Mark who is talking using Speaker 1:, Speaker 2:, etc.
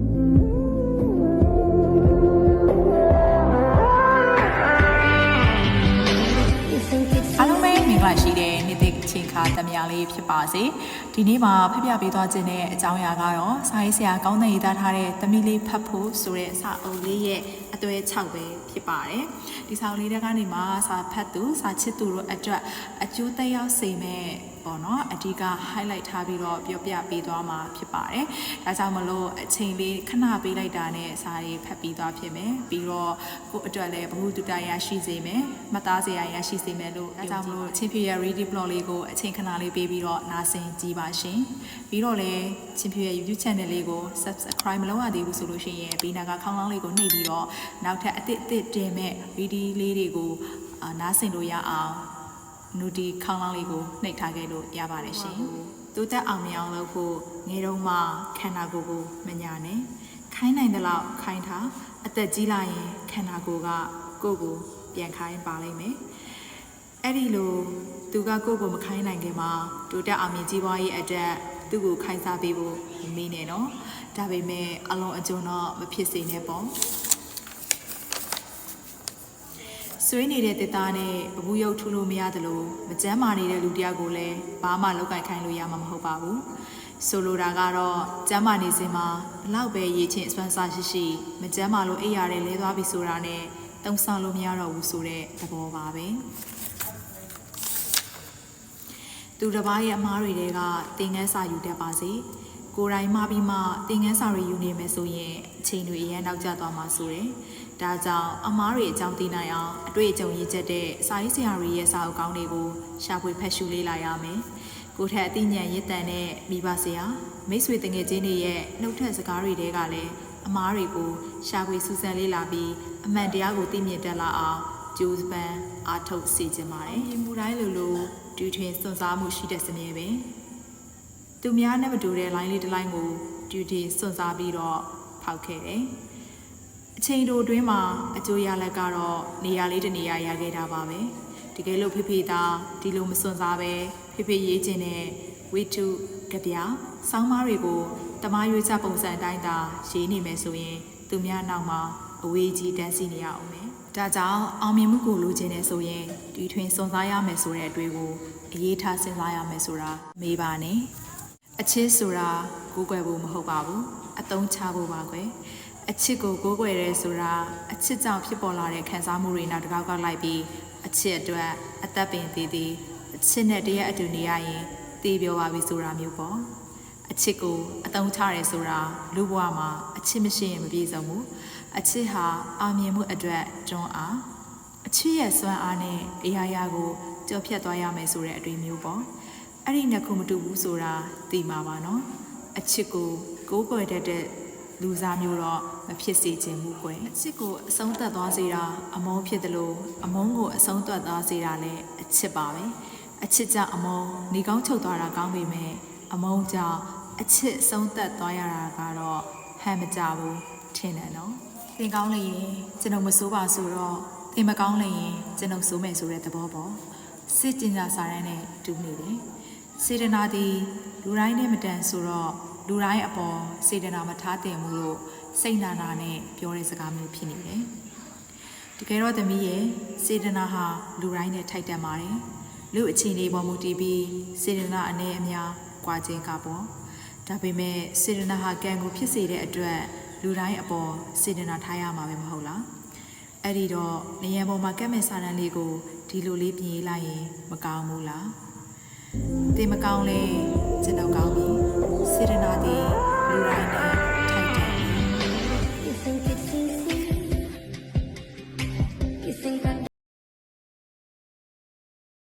Speaker 1: အားလုံးပဲမင်္ဂလာရှိတဲ့နေ့တစ်ချိန်ခါသမယာလေးဖြစ်ပါစေဒီနေ့မှာဖျက်ပြပေးသွားခြင်းတဲ့အကြောင်းအရာကတော့စာရေးဆရာကောင်းတဲ့ရေးသားထားတဲ့သမီးလေးဖတ်ဖို့ဆိုတဲ့စာအုပ်လေးရဲ့အသွဲ6ပဲဖြစ်ပါတယ်ဒီစာအုပ်လေးတွေကနေမှစာဖတ်သူစာချစ်သူတို့အတွက်အကျိုးသက်ရောက်စေမဲ့ ပေါ့နော်အဓိက highlight ထားပြီးတော့ပြောပြပေးသွားမှာဖြစ်ပါတယ်ဒါကြောင့်မလို့အချိန်လေးခဏပေးလိုက်တာနဲ့စာရေးဖတ်ပြီးသွားဖြစ်မယ်ပြီးတော့ကိုယ့်အတွက်လည်းဘ ഹു တုတရရှိစေမယ်မှတ်သားစရာရရှိစေမယ်လို့ဒါကြောင့်မလို့ချင်းဖြူရဲ့ ready blog လေးကိုအချိန်ခဏလေးပေးပြီးတော့နားဆင်ကြည့်ပါရှင်ပြီးတော့လည်းချင်းဖြူရဲ့ YouTube channel လေးကို subscribe မလုပ်ရသေးဘူးဆိုလို့ရှိရင်ဘေးနာကခေါင်းလောင်းလေးကိုနှိပ်ပြီးတော့နောက်ထပ်အသစ်အသစ်တင်မဲ့ video လေးတွေကိုအာနားဆင်လို့ရအောင် နူတီခေါင်းလောင်းလေးကိုနှိပ်ထားခဲ့လို့ရပါတယ်ရှင်။တိုးတက်အောင်မြင်အောင်လုပ်ဖို့ငယ်တုန်းမှခန္ဓာကိုယ်ကိုမညာနဲ့ခိုင်းနိုင်တဲ့လောက်ခိုင်းထားအသက်ကြီးလာရင်ခန္ဓာကိုယ်ကကိုယ့်ကိုပြန်ခိုင်းပါလိမ့်မယ်။အဲ့ဒီလိုသူကကိုယ့်ကိုမခိုင်းနိုင်ခင်မှာတိုးတက်အောင်မြင်ကြီးပွားရေးအတွက်သူ့ကိုခိုင်းစားပေးဖို့မမေ့နဲ့နော်။ဒါပေမဲ့အလုံးအကျုံတော့မဖြစ်စေနဲ့ပေါ့။ ဆွေးနေတဲ့တစ်သားနဲ့အဘူးရုပ်ထူလို့မရတယ်လို့မကြမ်းမာနေတဲ့လူတယောက်ကိုလည်းဘာမှလောက်ကင်ခိုင်းလို့ရမှာမဟုတ်ပါဘူးဆိုလိုတာကတော့ကြမ်းမာနေစင်မှာဘလောက်ပဲရည်ချင်းအစွမ်းစားရှိရှိမကြမ်းမာလို့အိပ်ရတယ်လဲသွားပြီဆိုတာနဲ့တုံ့ဆောင်လို့မရတော့ဘူးဆိုတဲ့သဘောပါပဲသူတစ်ပါးရဲ့အမားတွေတဲကတင်ငန်းစာယူတတ်ပါစေ ကိုယ်တိုင်မှပြီးမှတင်ငန်းစာတွေယူနေမယ်ဆိုရင်အချိန်တွေအရင်နောက်ကျသွားမှာဆိုတယ်ဒါကြောင့်အမားတွေအကြောင်းသိနိုင်အောင်အတွေ့အကြုံရည်ချက်တဲ့စာရေးဆရာတွေရဲ့စာအုပ်ကောင်းတွေကိုရှာဖွေဖတ်ရှုလေ့လာရမယ်ကိုယ်ထက်အသိဉာဏ်ရည်တန်တဲ့မိဘဆရာမိတ်ဆွေတငယ်ချင်းတွေရဲ့နှုတ်ထက်စကားတွေတဲကလည်းအမားတွေကိုရှာဖွေစူးစမ်းလေ့လာပြီးအမှန်တရားကိုသိမြင်တတ်လာအောင်ကြိုးပမ်းအားထုတ်စေချင်ပါတယ်။ဒီမူတိုင်းလိုလိုဒူးထွင်စွန့်စားမှုရှိတဲ့စမြဲပဲ။ သူများနဲ့မတူတဲ့ line လေးတစ် line ကိုဒူးထွင်စွန့်စားပြီးတော့ဖောက်ခဲ့တယ်။အချိန်တိုအတွင်းမှာအကျိုးရလက်ကတော့နေရာလေးတစ်နေရာရခဲ့တာပါပဲ။တကယ်လို့ဖေဖေသားဒီလိုမစွန့်စားပဲဖေဖေရေးခြင်းနဲ့ဝိတုကြပြဆောင်းမားတွေကိုတမားရွေးချပုံစံအတိုင်းသာရေးနေမယ်ဆိုရင် သူများနောက်မှာအဝေးကြီးတန်းစီနေရအောင်မယ်။ဒါကြောင့်အောင်မြင်မှုကိုလိုချင်နေဆိုရင်ဒီထွင်စွန့်စားရမယ်ဆိုတဲ့အတွေ့ကိုအရေးထားစဉ်းစားရမယ်ဆိုတာမေးပါနဲ့။ အချစ်ဆိုတာကိုးကွယ်ဖို့မဟုတ်ပါဘူး။အတုံးချဖို့ပါကွယ်။အချစ်ကိုကိုးကွယ်ရဲဆိုတာအချစ်ကြောင့်ဖြစ်ပေါ်လာတဲ့ခံစားမှုတွေနောက်တစ်ခေါက်ကလိုက်ပြီးအချစ်အတွက်အသက်ပင်သေးသေးအချစ်နဲ့တရက်အတူနေရရင်တေးပြောပါပြီဆိုတာမျိုးပေါ့။အချစ်ကိုအတုံးချရဲဆိုတာလူဘဝမှာအချစ်မရှိရင်မပြည့်စုံဘူးအချစ်ဟာအောင်မြင်မှုအတွက်တွန်းအားအချစ်ရဲ့စွမ်းအားနဲ့အရာရာကိုကြော်ဖြတ်သွားရမယ်ဆိုတဲ့အတွေ့မျိုးပေါ့ အဲ့ဒီနှစ်ခုမတူဘူးဆိုတာသိမှာပါနော်အချစ်ကိုကိုးကွယ်တတ်တဲ့လူစားမျိုးတော့မဖြစ်စေချင်ဘူးကွယ်အချစ်ကိုအဆုံးသတ်သွားစေတာအမုန်းဖြစ်တယ်လို့အမုန်းကိုအဆုံးသတ်သွားစေတာလည်းအချစ်ပါပဲအချစ်ကြောင့်အမုန်းနေကောင်းချုပ်သွားတာကောင်းပေမဲ့အမုန်းကြောင့်အချစ်ဆုံးသက်သွားရတာကတော့ဟန်မကြဘူးထင်တယ်နော်သင်ကောင်းလေရင်ကျွန်တော်မစိုးပါဆိုတော့သင်မကောင်းလေရင်ကျွန်တော်စိုးမယ်ဆိုတဲ့သဘောပေါ့စစ်ကျင်စာစာရမ်းနဲ့တူနေတယ် စေတနာသည်လူတိုင်းနဲ့မတန်ဆိုတော့လူတိုင်းအပေါ်စေတနာမထားတင်မှုလို့စိတ်နာနာနဲ့ပြောတဲ့စကားမျိုးဖြစ်နေတယ်တကယ်တော့သမီးရဲ့စေတနာဟာလူတိုင်းနဲ့ထိုက်တန်ပါတယ်လူအခြေအနေပေါ်မူတည်ပြီးစေတနာအနေအများကွာခြင်းကပေါ့ဒါပေမဲ့စေတနာဟာကံကိုဖြစ်စေတဲ့အတွက်လူတိုင်းအပေါ်စေတနာထားရမှာပဲမဟုတ်လားအဲ့ဒီတော့နေရန်ပေါ်မှာကက်မဲ့စာတန်းလေးကိုဒီလိုလေးပြင်ရေးလိုက်ရင်မကောင်းဘူးလား ။သင်မကောင်းလဲကျွန်တော်ကောင်းပြီ။စေတနာသည်လူတိုင်းနဲ့